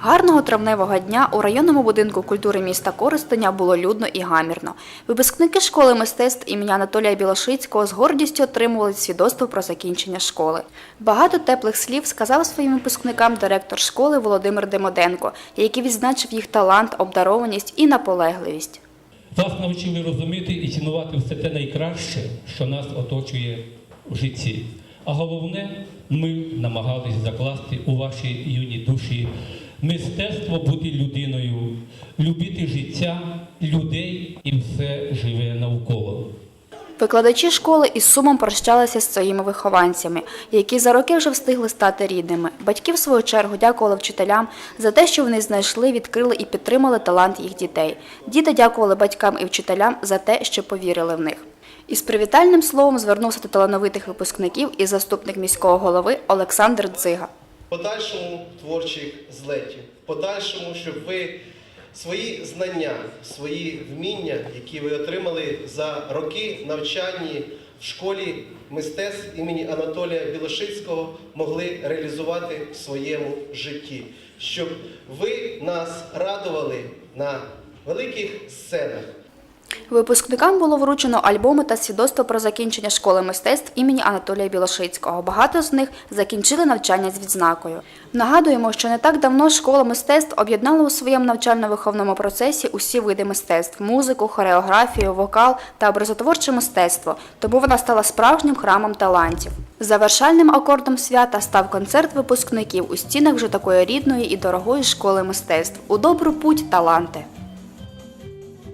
Гарного травневого дня у районному будинку культури міста Коростеня було людно і гамірно. Випускники школи мистецтв імені Анатолія Білошицького з гордістю отримували свідоцтво про закінчення школи. Багато теплих слів сказав своїм випускникам директор школи Володимир Демоденко, який відзначив їх талант, обдарованість і наполегливість. Вас навчили розуміти і цінувати все те найкраще, що нас оточує в житті. А головне, ми намагались закласти у ваші юні душі мистецтво бути людиною, любити життя, людей і все живе навколо. Викладачі школи із сумом прощалися з своїми вихованцями, які за роки вже встигли стати рідними. Батьки, в свою чергу, дякували вчителям за те, що вони знайшли, відкрили і підтримали талант їх дітей. Діти дякували батькам і вчителям за те, що повірили в них. Із привітальним словом звернувся до талановитих випускників і заступник міського голови Олександр Дзига. Подальшому творчих злетів, в подальшому, щоб ви свої знання, свої вміння, які ви отримали за роки навчання в школі мистецтв імені Анатолія Білошицького, могли реалізувати в своєму житті, щоб ви нас радували на великих сценах. Випускникам було вручено альбоми та свідоцтво про закінчення школи мистецтв імені Анатолія Білошицького. Багато з них закінчили навчання з відзнакою. Нагадуємо, що не так давно школа мистецтв об'єднала у своєму навчально-виховному процесі усі види мистецтв музику, хореографію, вокал та образотворче мистецтво, тому вона стала справжнім храмом талантів. Завершальним акордом свята став концерт випускників у стінах вже такої рідної і дорогої школи мистецтв у добру путь таланти.